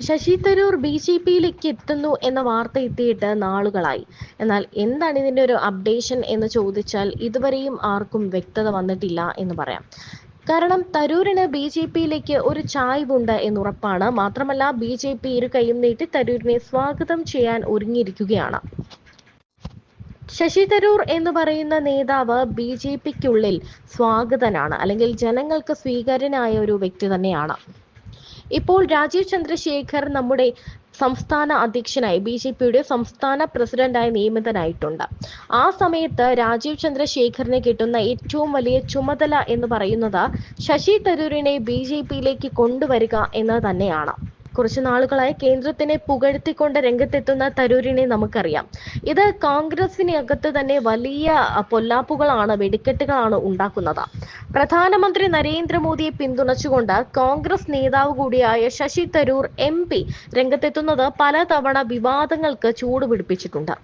Sasi Tharoor B J പിയിലേക്ക് എത്തുന്നു എന്ന വാർത്ത എത്തിയിട്ട് നാളുകളായി. എന്നാൽ എന്താണ് ഇതിന്റെ ഒരു അപ്ഡേഷൻ എന്ന് ചോദിച്ചാൽ ഇതുവരെയും ആർക്കും വ്യക്തത വന്നിട്ടില്ല എന്ന് പറയാം. കാരണം തരൂരിന് ബി ജെ പിയിലേക്ക് ഒരു ചായ്വുണ്ട് എന്നുറപ്പാണ് മാത്രമല്ല ബി ജെ പി ഇരു കൈയും നീട്ടി തരൂരിനെ സ്വാഗതം ചെയ്യാൻ ഒരുങ്ങിയിരിക്കുകയാണ്. ശശി തരൂർ എന്ന് പറയുന്ന നേതാവ് ബി ജെ പിക്കുള്ളിൽ സ്വാഗതനാണ്. അല്ലെങ്കിൽ ജനങ്ങൾക്ക് സ്വീകാര്യനായ ഒരു വ്യക്തി തന്നെയാണ്. ഇപ്പോൾ രാജീവ് ചന്ദ്രശേഖർ നമ്മുടെ സംസ്ഥാന അധ്യക്ഷനായി ബി ജെ പിയുടെ സംസ്ഥാന പ്രസിഡന്റായി നിയമിതനായിട്ടുണ്ട്. ആ സമയത്ത് രാജീവ് ചന്ദ്രശേഖറിന് കിട്ടുന്ന ഏറ്റവും വലിയ ചുമതല എന്ന് പറയുന്നത് ശശി തരൂരിനെ ബി ജെ പിയിലേക്ക് കൊണ്ടുവരിക എന്ന് തന്നെയാണ്. കുറച്ചു നാളുകളായി കേന്ദ്രത്തിനെ പുകഴ്ത്തിക്കൊണ്ട് രംഗത്തെത്തുന്ന തരൂരിനെ നമുക്കറിയാം. ഇത് കോൺഗ്രസിനകത്ത് തന്നെ വലിയ പൊല്ലാപ്പുകളാണ് വെടിക്കെട്ടുകളാണ് ഉണ്ടാക്കുന്നത്. പ്രധാനമന്ത്രി നരേന്ദ്രമോദിയെ പിന്തുണച്ചുകൊണ്ട് കോൺഗ്രസ് നേതാവ് കൂടിയായ ശശി തരൂർ എം പി രംഗത്തെത്തുന്നത് പലതവണ വിവാദങ്ങൾക്ക് ചൂടുപിടിപ്പിച്ചിട്ടുണ്ട്.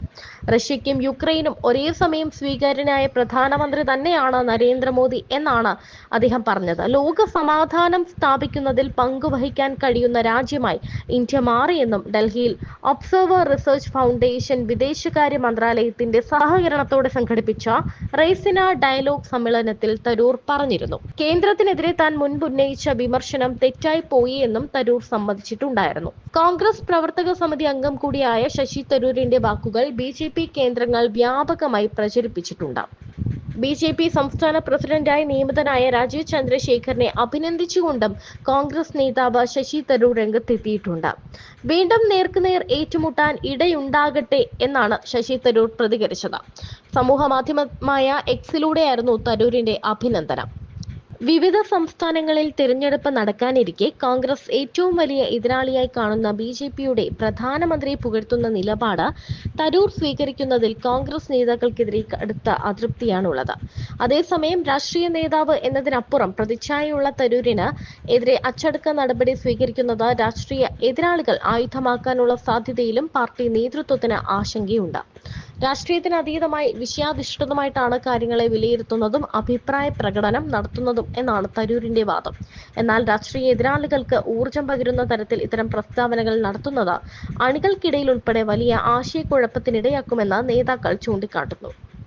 റഷ്യയ്ക്കും യുക്രൈനും ഒരേ സമയം സ്വീകാര്യനായ പ്രധാനമന്ത്രി തന്നെയാണ് നരേന്ദ്രമോദി എന്നാണ് അദ്ദേഹം പറഞ്ഞത്. ലോക സമാധാനം സ്ഥാപിക്കുന്നതിൽ പങ്കുവഹിക്കാൻ കഴിയുന്ന രാജ്യമായി ഇന്ത്യ മാറിയെന്നും ഡൽഹിയിൽ ഒബ്സർവർ റിസർച്ച് ഫൗണ്ടേഷൻ വിദേശകാര്യ മന്ത്രാലയത്തിന്റെ സഹകരണത്തോടെ സംഘടിപ്പിച്ച റൈസിന ഡയലോഗ് സമ്മേളനത്തിൽ തരൂർ പറഞ്ഞിരുന്നു. കേന്ദ്രത്തിനെതിരെ താൻ മുൻപ് ഉന്നയിച്ച വിമർശനം തെറ്റായി പോയി എന്നും തരൂർ സമ്മതിച്ചിട്ടുണ്ടായിരുന്നു. കോൺഗ്രസ് പ്രവർത്തക സമിതി അംഗം കൂടിയായ ശശി തരൂരിന്റെ വാക്കുകൾ ബി കേന്ദ്രങ്ങൾ വ്യാപകമായി പ്രചരിപ്പിച്ചിട്ടുണ്ട്. ബി ജെ പി സംസ്ഥാന പ്രസിഡന്റായി നിയമിതനായ രാജീവ് ചന്ദ്രശേഖറിനെ അഭിനന്ദിച്ചുകൊണ്ടും കോൺഗ്രസ് നേതാവ് ശശി തരൂർ രംഗത്തെത്തിയിട്ടുണ്ട്. വീണ്ടും നേർക്കുനേർ ഏറ്റുമുട്ടാൻ ഇടയുണ്ടാകട്ടെ എന്നാണ് ശശി തരൂർ പ്രതികരിച്ചത്. സമൂഹ മാധ്യമമായ എക്സിലൂടെയായിരുന്നു തരൂരിന്റെ അഭിനന്ദനം. വിവിധ സംസ്ഥാനങ്ങളിൽ തിരഞ്ഞെടുപ്പ് നടക്കാനിരിക്കെ കോൺഗ്രസ് ഏറ്റവും വലിയ എതിരാളിയായി കാണുന്ന ബി ജെ പിയുടെ പ്രധാനമന്ത്രിയെ പുകഴ്ത്തുന്ന നിലപാട് തരൂർ സ്വീകരിക്കുന്നതിൽ കോൺഗ്രസ് നേതാക്കൾക്കെതിരെ കടുത്ത അതൃപ്തിയാണുള്ളത്. അതേസമയം രാഷ്ട്രീയ നേതാവ് എന്നതിനപ്പുറം പ്രതിച്ഛായയുള്ള തരൂരിന് എതിരെ അച്ചടക്ക നടപടി സ്വീകരിക്കുന്നത് രാഷ്ട്രീയ എതിരാളികൾ ആയുധമാക്കാനുള്ള സാധ്യതയിലും പാർട്ടി നേതൃത്വത്തിന് ആശങ്കയുണ്ട്. രാഷ്ട്രീയത്തിന് അതീതമായി വിഷയാധിഷ്ഠിതമായിട്ടാണ് കാര്യങ്ങളെ വിലയിരുത്തുന്നതും അഭിപ്രായ പ്രകടനം നടത്തുന്നതും എന്നാണ് തരൂരിന്റെ വാദം. എന്നാൽ രാഷ്ട്രീയ എതിരാളികൾക്ക് ഊർജം പകരുന്ന തരത്തിൽ ഇത്തരം പ്രസ്താവനകൾ നടത്തുന്നത് അണികൾക്കിടയിൽ ഉൾപ്പെടെ വലിയ ആശയക്കുഴപ്പത്തിനിടയാക്കുമെന്ന് നേതാക്കൾ ചൂണ്ടിക്കാട്ടുന്നു.